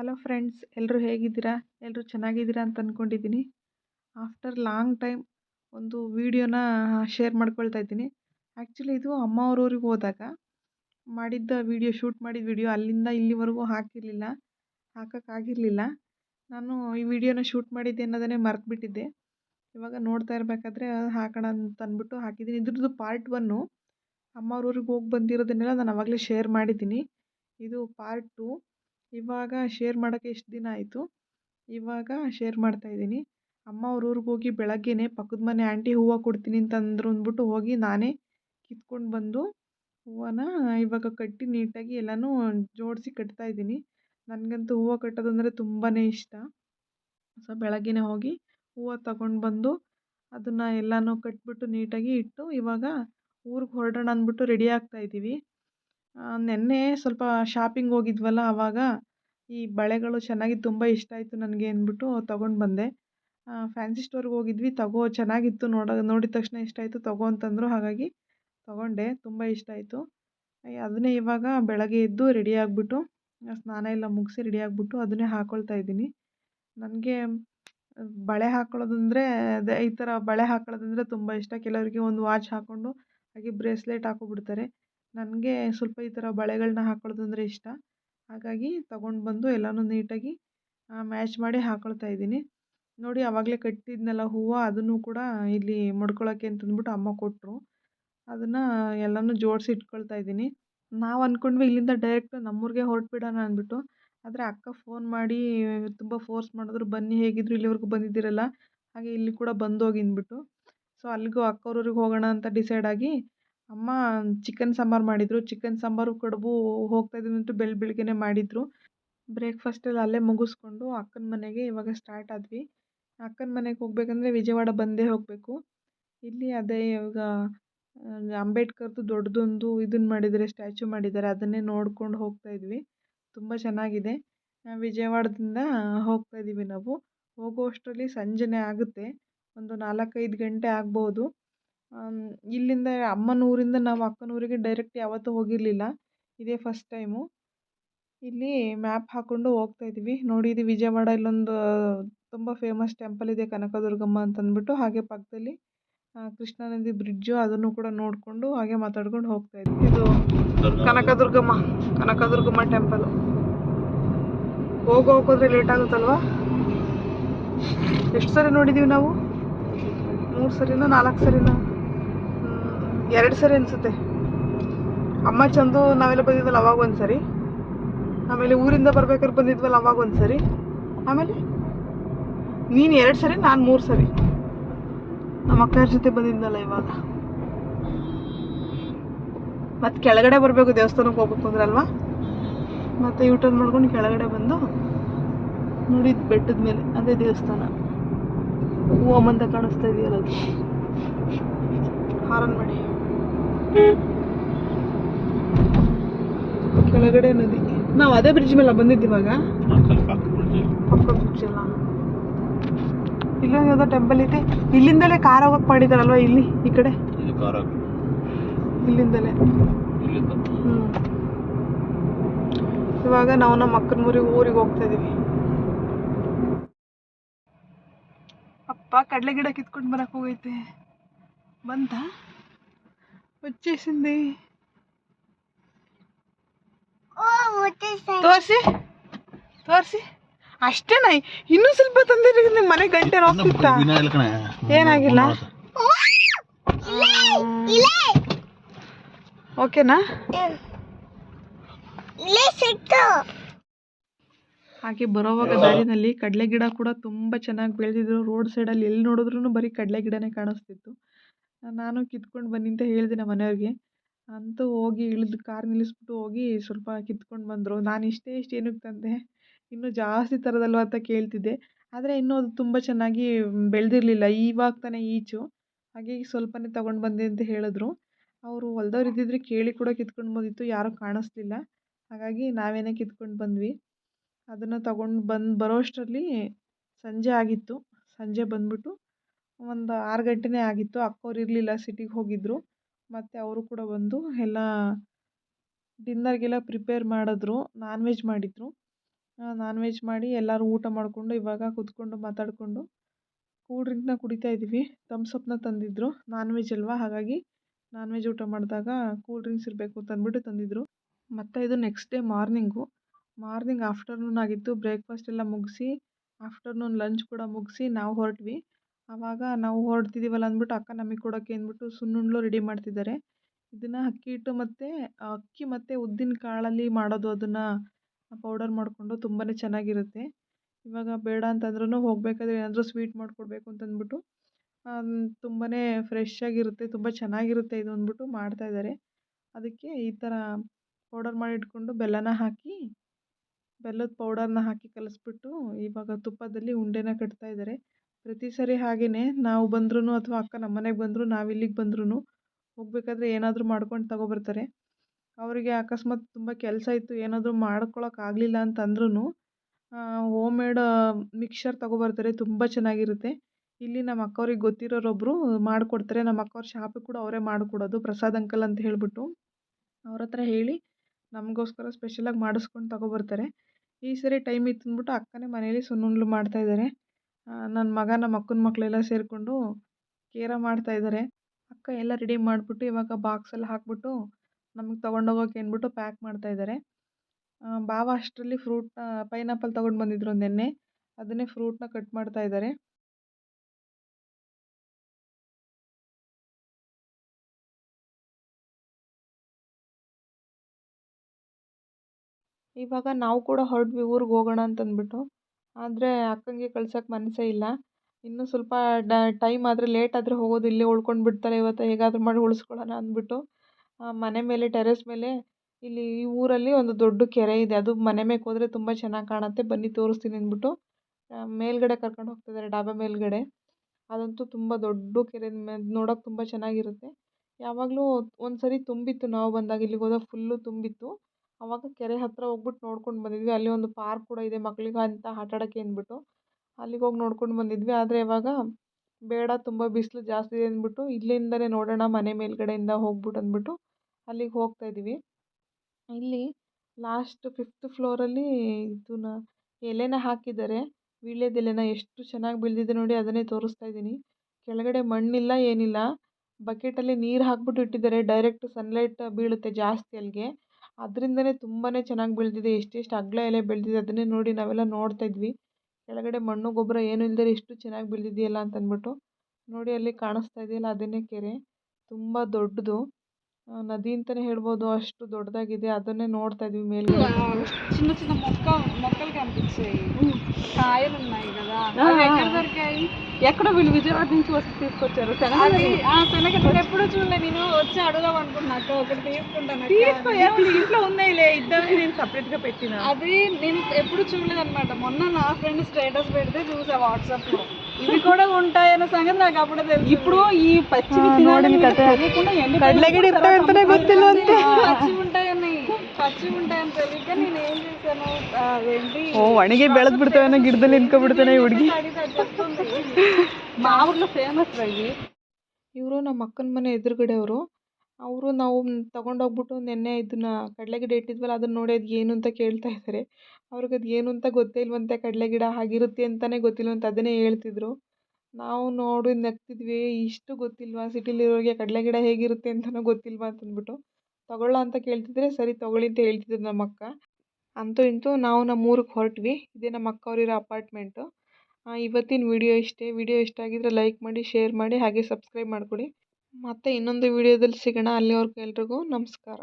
Hello friends ಎಲ್ಲರೂ ಹೇಗಿದ್ದೀರಾ? ಎಲ್ಲರೂ ಚೆನ್ನಾಗಿದ್ದೀರಾ? ಅಂತ ಅಂದ್ಕೊಂಡಿದ್ದೀನಿ ಆಫ್ಟರ್ ಲಾಂಗ್ ಟೈಮ್ ಒಂದು ವೀಡಿಯೋನ ಶೇರ್ ಮಾಡ್ಕೊಳ್ತಾ ಇದ್ದೀನಿ. ಆ್ಯಕ್ಚುಲಿ ಇದು ಅಮ್ಮ ಅವ್ರವ್ರಿಗೆ ಹೋದಾಗ ಮಾಡಿದ್ದ ವೀಡಿಯೋ ಶೂಟ್ ಮಾಡಿದ ವೀಡಿಯೋ ಅಲ್ಲಿಂದ ಇಲ್ಲಿವರೆಗೂ ಹಾಕಿರಲಿಲ್ಲ ಹಾಕೋಕ್ಕಾಗಿರಲಿಲ್ಲ ನಾನು ಈ ವಿಡಿಯೋನ ಶೂಟ್ ಮಾಡಿದ್ದೆ ಅನ್ನೋದನ್ನೇ ಮರೆತುಬಿಟ್ಟಿದ್ದೆ. ಇವಾಗ ನೋಡ್ತಾ ಇರಬೇಕಾದ್ರೆ ಹಾಕೋಣ ಅಂತ ಅಂದ್ಬಿಟ್ಟು ಹಾಕಿದ್ದೀನಿ. ಇದ್ರದ್ದು ಪಾರ್ಟ್ ಒನ್ನು ಅಮ್ಮ ಅವ್ರವ್ರಿಗೆ ಹೋಗಿ ಬಂದಿರೋದನ್ನೆಲ್ಲ ನಾನು ಅವಾಗಲೇ ಶೇರ್ ಮಾಡಿದ್ದೀನಿ. ಇದು ಪಾರ್ಟ್ ಟು ಇವಾಗ ಶೇರ್ ಮಾಡೋಕ್ಕೆ ಎಷ್ಟು ದಿನ ಆಯಿತು? ಇವಾಗ ಶೇರ್ ಮಾಡ್ತಾಯಿದ್ದೀನಿ ಅಮ್ಮ ಅವ್ರ ಊರಿಗೆ ಹೋಗಿ ಬೆಳಗ್ಗೆನೇ ಪಕ್ಕದ ಮನೆ ಆಂಟಿ ಹೂವು ಕೊಡ್ತೀನಿ ಅಂತಂದ್ರು ಅಂದ್ಬಿಟ್ಟು ಹೋಗಿ ನಾನೇ ಕಿತ್ಕೊಂಡು ಬಂದು ಹೂವನ್ನ ಇವಾಗ ಕಟ್ಟಿ ನೀಟಾಗಿ ಎಲ್ಲನೂ ಜೋಡಿಸಿ ಕಟ್ತಾ ಇದ್ದೀನಿ. ನನಗಂತೂ ಹೂವು ಕಟ್ಟೋದಂದರೆ ತುಂಬಾ ಇಷ್ಟ. ಸೊ ಬೆಳಗ್ಗೆನೇ ಹೋಗಿ ಹೂವು ತಗೊಂಡು ಬಂದು ಅದನ್ನು ಎಲ್ಲನೂ ಕಟ್ಬಿಟ್ಟು ನೀಟಾಗಿ ಇಟ್ಟು ಇವಾಗ ಊರಿಗೆ ಹೊರಡೋಣ ಅಂದ್ಬಿಟ್ಟು ರೆಡಿ ಆಗ್ತಾಯಿದ್ದೀವಿ ನೆನ್ನೆ ಸ್ವಲ್ಪ ಶಾಪಿಂಗ್ ಹೋಗಿದ್ವಲ್ಲ ಆವಾಗ ಈ ಬಳೆಗಳು ಚೆನ್ನಾಗಿ ತುಂಬ ಇಷ್ಟ ಆಯಿತು ನನಗೆ ಅಂದ್ಬಿಟ್ಟು ತಗೊಂಡು ಬಂದೆ. ಫ್ಯಾನ್ಸಿ ಸ್ಟೋರ್ಗೆ ಹೋಗಿದ್ವಿ. ತಗೋ, ಚೆನ್ನಾಗಿತ್ತು. ನೋಡ, ನೋಡಿದ ತಕ್ಷಣ ಇಷ್ಟ ಆಯಿತು. ತಗೋ ಅಂತಂದರು. ಹಾಗಾಗಿ ತಗೊಂಡೆ. ತುಂಬ ಇಷ್ಟ ಆಯಿತು. ಅದನ್ನೇ ಇವಾಗ ಬೆಳಗ್ಗೆ ಎದ್ದು ರೆಡಿ ಆಗಿಬಿಟ್ಟು, ಸ್ನಾನ ಎಲ್ಲ ಮುಗಿಸಿ ರೆಡಿ ಆಗಿಬಿಟ್ಟು ಅದನ್ನೇ ಹಾಕ್ಕೊಳ್ತಾ ಇದ್ದೀನಿ. ನನಗೆ ಬಳೆ ಹಾಕ್ಕೊಳ್ಳೋದಂದರೆ ಅದೇ ಈ ಥರ ಬಳೆ ಹಾಕ್ಕೊಳ್ಳೋದಂದರೆ ತುಂಬ ಇಷ್ಟ. ಕೆಲವರಿಗೆ ಒಂದು ವಾಚ್ ಹಾಕ್ಕೊಂಡು ಹಾಗೆ ಬ್ರೇಸ್ಲೆಟ್ ಹಾಕ್ಕೊಂಡ್ಬಿಡ್ತಾರೆ ನನಗೆ ಸ್ವಲ್ಪ ಈ ಥರ ಬಳೆಗಳನ್ನ ಹಾಕ್ಕೊಳ್ಳೋದಂದರೆ ಇಷ್ಟ. ಹಾಗಾಗಿ ತಗೊಂಡು ಬಂದು ಎಲ್ಲನೂ ನೀಟಾಗಿ ಮ್ಯಾಚ್ ಮಾಡಿ ಹಾಕ್ಕೊಳ್ತಾ ಇದ್ದೀನಿ. ನೋಡಿ ಆವಾಗಲೇ ಕಟ್ಟಿದ್ನಲ್ಲ ಹೂವು, ಅದನ್ನು ಕೂಡ ಇಲ್ಲಿ ಮಡ್ಕೊಳ್ಳೋಕ್ಕೆ ಅಂತಂದ್ಬಿಟ್ಟು ಅಮ್ಮ ಕೊಟ್ಟರು ಅದನ್ನು ಎಲ್ಲನೂ ಜೋಡಿಸಿ ಇಟ್ಕೊಳ್ತಾ ಇದ್ದೀನಿ. ನಾವು ಅಂದ್ಕೊಂಡ್ವಿ ಇಲ್ಲಿಂದ ಡೈರೆಕ್ಟ್ ನಮ್ಮೂರಿಗೆ ಹೊರಟ್ಬಿಡೋಣ ಅಂದ್ಬಿಟ್ಟು. ಆದರೆ ಅಕ್ಕ ಫೋನ್ ಮಾಡಿ ತುಂಬ ಫೋರ್ಸ್ ಮಾಡಿದ್ರು, ಬನ್ನಿ ಹೇಗಿದ್ರು ಇಲ್ಲಿವರೆಗೂ ಬಂದಿದ್ದೀರಲ್ಲ, ಹಾಗೆ ಇಲ್ಲಿ ಕೂಡ ಬಂದೋಗಿ ಅಂದ್ಬಿಟ್ಟು. ಸೊ ಅಲ್ಲಿಗೂ ಊರಿಗೆ ಹೋಗೋಣ ಅಂತ ಡಿಸೈಡ್ ಆಗಿ ಅಮ್ಮ ಚಿಕನ್ ಸಾಂಬಾರು ಮಾಡಿದರು, ಚಿಕನ್ ಸಾಂಬಾರು ಕಡುಬು ಹೋಗ್ತಾ ಇದ್ದೀವಿ ಅಂದ್ಬಿಟ್ಟು ಬೆಳ ಬೆಳಗ್ಗೆನೇ ಮಾಡಿದರು. ಬ್ರೇಕ್ಫಾಸ್ಟ್ ಎಲ್ಲ ಅಲ್ಲೇ ಮುಗಿಸ್ಕೊಂಡು ಅಕ್ಕನ ಮನೆಗೆ ಇವಾಗ ಸ್ಟಾರ್ಟ್ ಆದ್ವಿ. ಅಕ್ಕನ ಮನೆಗೆ ಹೋಗಬೇಕಂದ್ರೆ ವಿಜಯವಾಡ ಬಂದೇ ಹೋಗಬೇಕು. ಇಲ್ಲಿ ಅದೇ ಇವಾಗ ಅಂಬೇಡ್ಕರ್ದು ದೊಡ್ಡದೊಂದು ಇದನ್ನು ಮಾಡಿದ್ದಾರೆ, ಸ್ಟ್ಯಾಚು ಮಾಡಿದ್ದಾರೆ. ಅದನ್ನೇ ನೋಡ್ಕೊಂಡು ಹೋಗ್ತಾ ಇದ್ವಿ. ತುಂಬ ಚೆನ್ನಾಗಿದೆ. ವಿಜಯವಾಡದಿಂದ ಹೋಗ್ತಾ ಇದ್ದೀವಿ ನಾವು. ಹೋಗೋ ಅಷ್ಟರಲ್ಲಿ ಸಂಜೆನೇ ಆಗುತ್ತೆ. ಒಂದು ನಾಲ್ಕೈದು ಗಂಟೆ ಆಗ್ಬೋದು. ಇಲ್ಲಿಂದ ಅಮ್ಮನ ಊರಿಂದ ನಾವು ಅಕ್ಕನ ಊರಿಗೆ ಡೈರೆಕ್ಟ್ ಯಾವತ್ತೂ ಹೋಗಿರಲಿಲ್ಲ. ಇದೇ ಫಸ್ಟ್ ಟೈಮು ಇಲ್ಲಿ ಮ್ಯಾಪ್ ಹಾಕ್ಕೊಂಡು ಹೋಗ್ತಾ ಇದ್ದೀವಿ. ನೋಡಿ ಇದು ವಿಜಯವಾಡ ಇಲ್ಲೊಂದು ತುಂಬ ಫೇಮಸ್ ಟೆಂಪಲ್ ಇದೆ ಕನಕದುರ್ಗಮ್ಮ ಅಂತಂದ್ಬಿಟ್ಟು. ಹಾಗೆ ಪಕ್ಕದಲ್ಲಿ ಕೃಷ್ಣಾ ನದಿ ಬ್ರಿಡ್ಜು ಅದನ್ನು ಕೂಡ ನೋಡಿಕೊಂಡು ಹಾಗೆ ಮಾತಾಡ್ಕೊಂಡು ಹೋಗ್ತಾ ಇದ್ವಿ ಇದು ಕನಕದುರ್ಗಮ್ಮ. ಕನಕದುರ್ಗಮ್ಮ ಟೆಂಪಲ್ ಹೋಗೋ ಹೋಗೋದ್ರೆ ಲೇಟ್ ಆಗುತ್ತಲ್ವಾ? ಎಷ್ಟು ಸರಿ ನೋಡಿದ್ದೀವಿ ನಾವು? ಮೂರು ಸರಿನಾ ನಾಲ್ಕು ಸರಿನೋ? ಎರಡು ಸರಿ ಅನಿಸುತ್ತೆ. ಅಮ್ಮ ಚಂದು ನಾವೆಲ್ಲ ಬಂದಿದ್ವಲ್ಲ ಅವಾಗ ಒಂದು ಸರಿ. ಆಮೇಲೆ ಊರಿಂದ ಬರ್ಬೇಕಾದ್ರೆ ಬಂದಿದ್ವಲ್ಲ ಅವಾಗ ಒಂದ್ಸರಿ ಆಮೇಲೆ ನೀನು ಎರಡು ಸರಿ, ನಾನು ಮೂರು ಸರಿ. ನಮ್ಮ ಅಕ್ಕ ಜೊತೆ ಬಂದಿದ್ನಲ್ಲ ಇವಾಗ. ಮತ್ತು ಕೆಳಗಡೆ ಬರಬೇಕು ದೇವಸ್ಥಾನಕ್ಕೆ ಹೋಗ್ಬೇಕು ಅಂದ್ರೆ ಅಲ್ವಾ? ಮತ್ತು ಯೂಟರ್ನ್ ಮಾಡ್ಕೊಂಡು ಕೆಳಗಡೆ ಬಂದು ನೋಡಿದ್ದು ಬೆಟ್ಟದ ಮೇಲೆ ಅದೇ ದೇವಸ್ಥಾನ. ಹೂವು ಮಂದ ಕಾಣಿಸ್ತಾ ಇದೆಯಲ್ಲ ಅದು. ಹಾರನ್ ಮಾಡಿ. ಕೆಳಗಡೆ ನದಿ. ನಾವು ಅದೇ ಬ್ರಿಡ್ಜ್ ಮೇಲೆ ಬಂದಿದ್ದೀವಾಗ ಇಲ್ಲೊಂದು ಯಾವುದೋ ಟೆಂಪಲ್ ಐತೆ ಇಲ್ಲಿಂದಲೇ ಕಾರ್ ಹೋಗಕ್ಕೆ ಮಾಡಿದಾರಲ್ವಾ ಇಲ್ಲಿ ಈ ಕಡೆ? ಇಲ್ಲಿಂದಲೇ. ಹ್ಮ್. ಇವಾಗ ನಾವು ನಮ್ಮ ಅಕ್ಕನ ಊರಿಗೆ ಊರಿಗೆ ಹೋಗ್ತಾ ಇದೀವಿ. ಅಪ್ಪ ಕಡಲೆ ಗಿಡ ಕಿತ್ಕೊಂಡು ಬರಕ್ಕೆ ಹೋಗೈತೆ. ಬಂತ వచ్చేసింది ತೋರಿಸಿ ತೋರಿಸಿ ಅಷ್ಟೇನಾ ಇನ್ನೂ ಸ್ವಲ್ಪ ತಂದಿರಿ ನಿಮ್ಮ ಮನೆ ಗಂಟೆ ಹೋಗ್ತಿತ್ತಾ ಏನಾಗಿಲ್ಲ ಓಕೆನಾ ಹಾಗೆ ಬರೋವಾಗ ದಾರಿನಲ್ಲಿ ಕಡಲೆ ಗಿಡ ಕೂಡ ತುಂಬ ಚೆನ್ನಾಗಿ ಬೆಳೆದಿದ್ರು ರೋಡ್ ಸೈಡಲ್ಲಿ ಎಲ್ಲಿ ನೋಡಿದ್ರೂ ಬರೀ ಕಡಲೆ ಗಿಡನೇ ಕಾಣಿಸ್ತಿತ್ತು ನಾನು ಕಿತ್ಕೊಂಡು ಬನ್ನಿ ಅಂತ ಹೇಳಿದೆ ನಮ್ಮ ಮನೆಯವ್ರಿಗೆ. ಅಂತೂ ಹೋಗಿ ಇಳಿದು ಕಾರ್ ನಿಲ್ಲಿಸ್ಬಿಟ್ಟು ಹೋಗಿ ಸ್ವಲ್ಪ ಕಿತ್ಕೊಂಡು ಬಂದರು. ನಾನು ಇಷ್ಟೇ ಇಷ್ಟು ಏನಕ್ಕೆ ತಂದೆ? ಇನ್ನೂ ಜಾಸ್ತಿ ಥರದಲ್ವ ಅಂತ ಕೇಳ್ತಿದ್ದೆ. ಆದರೆ ಇನ್ನೂ ಅದು ತುಂಬ ಚೆನ್ನಾಗಿ ಬೆಳೆದಿರಲಿಲ್ಲ. ಈವಾಗ ತಾನೇ ಈಚು. ಹಾಗಾಗಿ ಸ್ವಲ್ಪನೇ ತಗೊಂಡು ಬಂದೆ ಅಂತ ಹೇಳಿದ್ರು. ಅವರು ಹೊಲ್ದವ್ರು ಇದ್ದಿದ್ರೆ ಕೇಳಿ ಕೂಡ ಕಿತ್ಕೊಂಡು ಬಂದಿತ್ತು. ಯಾರೂ ಕಾಣಿಸ್ಲಿಲ್ಲ. ಹಾಗಾಗಿ ನಾವೇನೇ ಕಿತ್ಕೊಂಡು ಬಂದ್ವಿ. ಅದನ್ನು ತಗೊಂಡು ಬಂದು ಬರೋಷ್ಟರಲ್ಲಿ ಸಂಜೆ ಆಗಿತ್ತು. ಸಂಜೆ ಬಂದ್ಬಿಟ್ಟು ಒಂದು ಆರು ಗಂಟೆನೇ ಆಗಿತ್ತು. ಅಕ್ಕೋರು ಇರಲಿಲ್ಲ ಸಿಟಿಗೆ ಹೋಗಿದ್ದರು ಮತ್ತು ಅವರು ಕೂಡ ಬಂದು ಎಲ್ಲ ಡಿನ್ನರ್ಗೆಲ್ಲ ಪ್ರಿಪೇರ್ ಮಾಡಿದ್ರು. ನಾನ್ ವೆಜ್ ಮಾಡಿದ್ರು. ನಾನ್ ವೆಜ್ ಮಾಡಿ ಎಲ್ಲರೂ ಊಟ ಮಾಡಿಕೊಂಡು ಇವಾಗ ಕೂತ್ಕೊಂಡು ಮಾತಾಡಿಕೊಂಡು ಕೂಲ್ ಡ್ರಿಂಕ್ನ ಕುಡಿತಾ ಇದ್ದೀವಿ. ತಮ್ಸ್ ಅಪ್ನ ತಂದಿದ್ದರು ನಾನ್ ವೆಜ್ ಅಲ್ವಾ? ಹಾಗಾಗಿ ನಾನ್ ವೆಜ್ ಊಟ ಮಾಡಿದಾಗ ಕೂಲ್ ಡ್ರಿಂಕ್ಸ್ ಇರಬೇಕು ಅಂತ ಅಂದ್ಬಿಟ್ಟು ತಂದಿದ್ದರು ಮತ್ತು ಇದು next day morning. Morning afternoon ಆಗಿತ್ತು. ಬ್ರೇಕ್ಫಾಸ್ಟ್ ಎಲ್ಲ ಮುಗಿಸಿ ಆಫ್ಟರ್ನೂನ್ ಲಂಚ್ ಕೂಡ ಮುಗಿಸಿ ನಾವು ಹೊರಟ್ವಿ. ಆವಾಗ ನಾವು ಹೊರಡ್ತಿದ್ದೀವಲ್ಲ ಅಂದ್ಬಿಟ್ಟು ಅಕ್ಕ ನಮಗೆ ಕೊಡೋಕ್ಕೆ ಅಂದ್ಬಿಟ್ಟು ಸುನ್ನುಂಡಲು ರೆಡಿ ಮಾಡ್ತಿದ್ದಾರೆ. ಇದನ್ನು ಅಕ್ಕಿ ಹಿಟ್ಟು ಮತ್ತು ಅಕ್ಕಿ ಮತ್ತು ಉದ್ದಿನ ಕಾಳಲ್ಲಿ ಮಾಡೋದು ಅದನ್ನು ಪೌಡರ್ ಮಾಡಿಕೊಂಡು ತುಂಬಾ ಚೆನ್ನಾಗಿರುತ್ತೆ. ಇವಾಗ ಬೇಡ ಅಂತಂದ್ರೂ ಹೋಗಬೇಕಾದ್ರೆ ಏನಾದರೂ ಸ್ವೀಟ್ ಮಾಡಿಕೊಡ್ಬೇಕು ಅಂತಂದ್ಬಿಟ್ಟು ತುಂಬಾ ಫ್ರೆಶ್ ಆಗಿರುತ್ತೆ, ತುಂಬ ಚೆನ್ನಾಗಿರುತ್ತೆ ಇದು ಅಂದ್ಬಿಟ್ಟು ಮಾಡ್ತಾಯಿದ್ದಾರೆ ಅದಕ್ಕೆ ಈ ಥರ ಪೌಡರ್ ಮಾಡಿ ಇಟ್ಕೊಂಡು ಬೆಲ್ಲನ ಹಾಕಿ, ಬೆಲ್ಲದ ಪೌಡರ್ನ ಹಾಕಿ ಕಲಸಿಬಿಟ್ಟು ಇವಾಗ ತುಪ್ಪದಲ್ಲಿ ಉಂಡೆನ ಕಟ್ತಾಯಿದ್ದಾರೆ ಪ್ರತಿ ಸರಿ ಹಾಗೆಯೇ ನಾವು ಬಂದ್ರೂ ಅಥವಾ ಅಕ್ಕ ನಮ್ಮ ಮನೆಗೆ ಬಂದರೂ, ನಾವು ಇಲ್ಲಿಗೆ ಬಂದ್ರೂ ಹೋಗಬೇಕಾದ್ರೆ ಏನಾದರೂ ಮಾಡ್ಕೊಂಡು ತಗೋಬರ್ತಾರೆ. ಅವರಿಗೆ ಅಕಸ್ಮಾತ್ ತುಂಬ ಕೆಲಸ ಇತ್ತು, ಏನಾದರೂ ಮಾಡ್ಕೊಳ್ಳೋಕ್ಕಾಗಲಿಲ್ಲ ಅಂತಂದ್ರೂ ಹೋಮ್ ಮೇಡ್ ಮಿಕ್ಸ್ಚರ್ ತಗೋಬರ್ತಾರೆ, ತುಂಬ ಚೆನ್ನಾಗಿರುತ್ತೆ. ಇಲ್ಲಿ ನಮ್ಮ ಅಕ್ಕವ್ರಿಗೆ ಗೊತ್ತಿರೋರೊಬ್ಬರು ಮಾಡಿಕೊಡ್ತಾರೆ ನಮ್ಮ ಅಕ್ಕವ್ರ ಶಾಪಿಗೆ ಕೂಡ ಅವರೇ ಮಾಡಿಕೊಡೋದು, ಪ್ರಸಾದ್ ಅಂಕಲ್ ಅಂತ ಹೇಳಿಬಿಟ್ಟು ಅವ್ರ ಹತ್ರ ಹೇಳಿ ನಮಗೋಸ್ಕರ ಸ್ಪೆಷಲಾಗಿ ಮಾಡಿಸ್ಕೊಂಡು ತಗೋಬರ್ತಾರೆ. ಈ ಸರಿ ಟೈಮ್ ಇತ್ತು ಅಂದ್ಬಿಟ್ಟು ಅಕ್ಕನೇ ಮನೇಲಿ ಸುನ್ನುಂಡ್ಲು ಮಾಡ್ತಾಯಿದ್ದಾರೆ ನನ್ನ ಮಗ ನಮ್ಮ ಅಕ್ಕನ ಮಕ್ಕಳೆಲ್ಲ ಸೇರಿಕೊಂಡು ಕೇರ ಮಾಡ್ತಾಯಿದ್ದಾರೆ ಅಕ್ಕ ಎಲ್ಲ ರೆಡಿ ಮಾಡಿಬಿಟ್ಟು ಇವಾಗ ಬಾಕ್ಸಲ್ಲಿ ಹಾಕಿಬಿಟ್ಟು ನಮಗೆ ತೊಗೊಂಡೋಗೋಕೆ ಅಂದ್ಬಿಟ್ಟು ಪ್ಯಾಕ್ ಮಾಡ್ತಾಯಿದ್ದಾರೆ ಭಾವ ಅಷ್ಟರಲ್ಲಿ ಫ್ರೂಟ್ನ ಪೈನಾಪಲ್ ತೊಗೊಂಡು ಬಂದಿದ್ರು ನೆನ್ನೆ. ಅದನ್ನೇ ಫ್ರೂಟ್ನ ಕಟ್ ಮಾಡ್ತಾಯಿದ್ದಾರೆ ಇವಾಗ ನಾವು ಕೂಡ ಹೊರಟ್ವಿ ಊರಿಗೆ ಹೋಗೋಣ ಅಂತಂದ್ಬಿಟ್ಟು. ಆದರೆ ಅಕ್ಕನಿಗೆ ಕಳ್ಸೋಕ್ಕೆ ಮನಸ್ಸೇ ಇಲ್ಲ. ಇನ್ನೂ ಸ್ವಲ್ಪ ಟೈಮ್ ಆದರೆ ಲೇಟ್ ಆದರೆ ಹೋಗೋದು ಇಲ್ಲೇ ಉಳ್ಕೊಂಡು ಬಿಡ್ತಾರೆ, ಇವತ್ತು ಹೇಗಾದರೂ ಮಾಡಿ ಉಳಿಸ್ಕೊಳ್ಳೋಣ ಅಂದ್ಬಿಟ್ಟು. ಮನೆ ಮೇಲೆ, ಟೆರೇಸ್ ಮೇಲೆ ಇಲ್ಲಿ ಈ ಊರಲ್ಲಿ ಒಂದು ದೊಡ್ಡ ಕೆರೆ ಇದೆ. ಅದು ಮನೆ ಮೇಲೆ ಹೋದರೆ ತುಂಬ ಚೆನ್ನಾಗಿ ಕಾಣುತ್ತೆ. ಬನ್ನಿ ತೋರಿಸ್ತೀನಿ ಅಂದ್ಬಿಟ್ಟು. ಮೇಲ್ಗಡೆ ಕರ್ಕೊಂಡು ಹೋಗ್ತಿದ್ದಾರೆ, ಡಾಬಾ ಮೇಲ್ಗಡೆ. ಅದಂತೂ ತುಂಬ ದೊಡ್ಡ ಕೆರೆ ನೋಡೋಕೆ ತುಂಬ ಚೆನ್ನಾಗಿರುತ್ತೆ. ಯಾವಾಗಲೂ ಒಂದು ಸರಿ ತುಂಬಿತ್ತು, ನಾವು ಬಂದಾಗ ಇಲ್ಲಿಗೆ ಹೋದಾಗ ಫುಲ್ಲು ತುಂಬಿತ್ತು. ಆವಾಗ ಕೆರೆ ಹತ್ತಿರ ಹೋಗ್ಬಿಟ್ಟು ನೋಡ್ಕೊಂಡು ಬಂದಿದ್ವಿ. ಅಲ್ಲಿ ಒಂದು ಪಾರ್ಕ್ ಕೂಡ ಇದೆ ಮಕ್ಕಳಿಗೆ ಅಂತ ಆಟ ಅಂದ್ಬಿಟ್ಟು. ಅಲ್ಲಿಗೆ ಹೋಗಿ ನೋಡ್ಕೊಂಡು ಬಂದಿದ್ವಿ. ಆದರೆ ಇವಾಗ ಬೇಡ, ತುಂಬ ಬಿಸಿಲು ಜಾಸ್ತಿ ಇದೆ ಅಂದ್ಬಿಟ್ಟು ಇಲ್ಲಿಂದಲೇ ನೋಡೋಣ, ಮನೆ ಮೇಲ್ಗಡೆಯಿಂದ ಹೋಗ್ಬಿಟ್ಟು ಅಂದ್ಬಿಟ್ಟು ಅಲ್ಲಿಗೆ ಹೋಗ್ತಾ ಇದ್ದೀವಿ. ಇಲ್ಲಿ ಲಾಸ್ಟ್ ಫಿಫ್ತ್ ಫ್ಲೋರಲ್ಲಿ ಇದನ್ನ ಎಲೆನ ಹಾಕಿದ್ದಾರೆ. ವೀಳ್ಯದೆಲೆನ ಎಷ್ಟು ಚೆನ್ನಾಗಿ ಬೆಳೆದಿದೆ ನೋಡಿ ಅದನ್ನೇ ತೋರಿಸ್ತಾ ಇದ್ದೀನಿ. ಕೆಳಗಡೆ ಮಣ್ಣಿಲ್ಲ, ಏನಿಲ್ಲ. ಬಕೆಟಲ್ಲಿ ನೀರು ಹಾಕ್ಬಿಟ್ಟು ಇಟ್ಟಿದ್ದಾರೆ. ಡೈರೆಕ್ಟ್ ಸನ್ಲೈಟ್ ಬೀಳುತ್ತೆ ಜಾಸ್ತಿ ಅಲ್ಲಿಗೆ ಅದರಿಂದನೇ ತುಂಬಾ ಚೆನ್ನಾಗಿ ಬೆಳೆದಿದೆ, ಎಷ್ಟೆಷ್ಟು ಅಗಲ ಎಲೆ ಬೆಳೆದಿದೆ ಅದನ್ನೇ ನೋಡಿ ನಾವೆಲ್ಲ ನೋಡ್ತಾ ಇದ್ವಿ. ಕೆಳಗಡೆ ಮಣ್ಣು, ಗೊಬ್ಬರ ಏನೂ ಇಲ್ಲದೆ ಎಷ್ಟು ಚೆನ್ನಾಗಿ ಬೆಳೆದಿದೆಯಲ್ಲ ಅಂತ ಅಂದ್ಬಿಟ್ಟು ನೋಡಿ ಅಲ್ಲಿ ಕಾಣಿಸ್ತಾ ಇದೆಯಲ್ಲ ಅದನ್ನೇ ಕೆರೆ. ತುಂಬ ದೊಡ್ಡದು. ನದಿ ಅಂತಲೇ ಹೇಳ್ಬೋದು, ಅಷ್ಟು ದೊಡ್ಡದಾಗಿದೆ, ಅದನ್ನೇ ನೋಡ್ತಾ ಇದ್ವಿ ಮೇಲ್ಗಡೆ. ಚಿನ್ನ ಚಿನ್ನ ಮೊಕ್ಕ కాయలు ఉన్నాయి కదా. అవి ఎక్కడ దొరికాయి? ఎక్కడ వీళ్ళు విజయవాడ నుంచి వచ్చి తీసుకొచ్చారు? శనగ ఎప్పుడు చూడలే నేను వచ్చి అడుగుదాం అనుకున్నా అక్క ఒకటి తీసుకుంటాను తీసుకో ఇంట్లో ఉన్నాయిలే ఇద్దరికి నేను సపరేట్గా పెట్టిన. అది నేను ఎప్పుడు చూడలేదు అనమాట మొన్న నా ఫ్రెండ్ స్టేటస్ పెడితే చూసా వాట్సాప్లో ఇవి కూడా ఉంటాయన్న సంగతి నాకు అప్పుడే తెలుసు. ఇప్పుడు ఈ పచ్చి కడ్లగిడి ಓ వణిగి బెళద్ బిడ్తావేనా ಗಿಡದಲ್ಲಿ ನಿಂತ್ಕೊಬಿಡ್ತಾನೆ ಈ ಹುಡುಗಿ. ಮಾವಾಗ್ಲೂ ಫೇಮಸ್ ಬಳ್ಳಿ ಇವರು ನಮ್ಮ ಅಕ್ಕನ ಮನೆ ಎದುರುಗಡೆ ಅವರು ಅವರು ನಾವು ತೊಗೊಂಡೋಗ್ಬಿಟ್ಟು ನಿನ್ನೆ ಇದನ್ನು ಕಡಲೆಗಿಡ ಇಟ್ಟಿದ್ವಲ್ಲ ಅದನ್ನ ನೋಡಿ ಅದು ಏನು ಅಂತ ಕೇಳ್ತಾ ಇದಾರೆ. ಅವ್ರಿಗೆ ಅದು ಏನು ಅಂತ ಗೊತ್ತೇ ಇಲ್ವಂತೆ ಕಡಲೆಗಿಡ ಹಾಗಿರುತ್ತೆ ಅಂತಲೇ ಗೊತ್ತಿಲ್ವಂತ ಅದನ್ನೇ ಹೇಳ್ತಿದ್ರು. ನಾವು ನೋಡಿ ನಗ್ತಿದ್ವಿ ಇಷ್ಟು ಗೊತ್ತಿಲ್ವಾ? ಸಿಟಿಲಿರೋರಿಗೆ ಕಡಲೆಗಿಡ ಹೇಗಿರುತ್ತೆ ಅಂತಲೂ ಗೊತ್ತಿಲ್ವಾ ಅಂತಂದ್ಬಿಟ್ಟು. ತಗೊಳ್ಳೋ ಅಂತ ಕೇಳ್ತಿದ್ರೆ, ಸರಿ ತಗೊಳ್ಳಿ ಅಂತ ಹೇಳ್ತಿದ್ರು ನಮ್ಮ ಅಕ್ಕ. ಅಂತೂ ಇಂತೂ ನಾವು ನಮ್ಮ ಊರಿಗೆ ಹೊರಟ್ವಿ. ಇದೇ ನಮ್ಮ ಅಕ್ಕ ಅವರಿರೋ ಅಪಾರ್ಟ್ಮೆಂಟು. ಇವತ್ತಿನ ವಿಡಿಯೋ ಇಷ್ಟೇ. ವಿಡಿಯೋ ಇಷ್ಟ ಆಗಿದ್ರೆ ಲೈಕ್ ಮಾಡಿ, ಶೇರ್ ಮಾಡಿ, ಹಾಗೆ ಸಬ್ಸ್ಕ್ರೈಬ್ ಮಾಡಿಕೊಡಿ. ಮತ್ತೆ ಇನ್ನೊಂದು ವಿಡಿಯೋದಲ್ಲಿ ಸಿಗೋಣ. ಅಲ್ಲಿವರೆಗೂ ಎಲ್ರಿಗೂ ನಮಸ್ಕಾರ.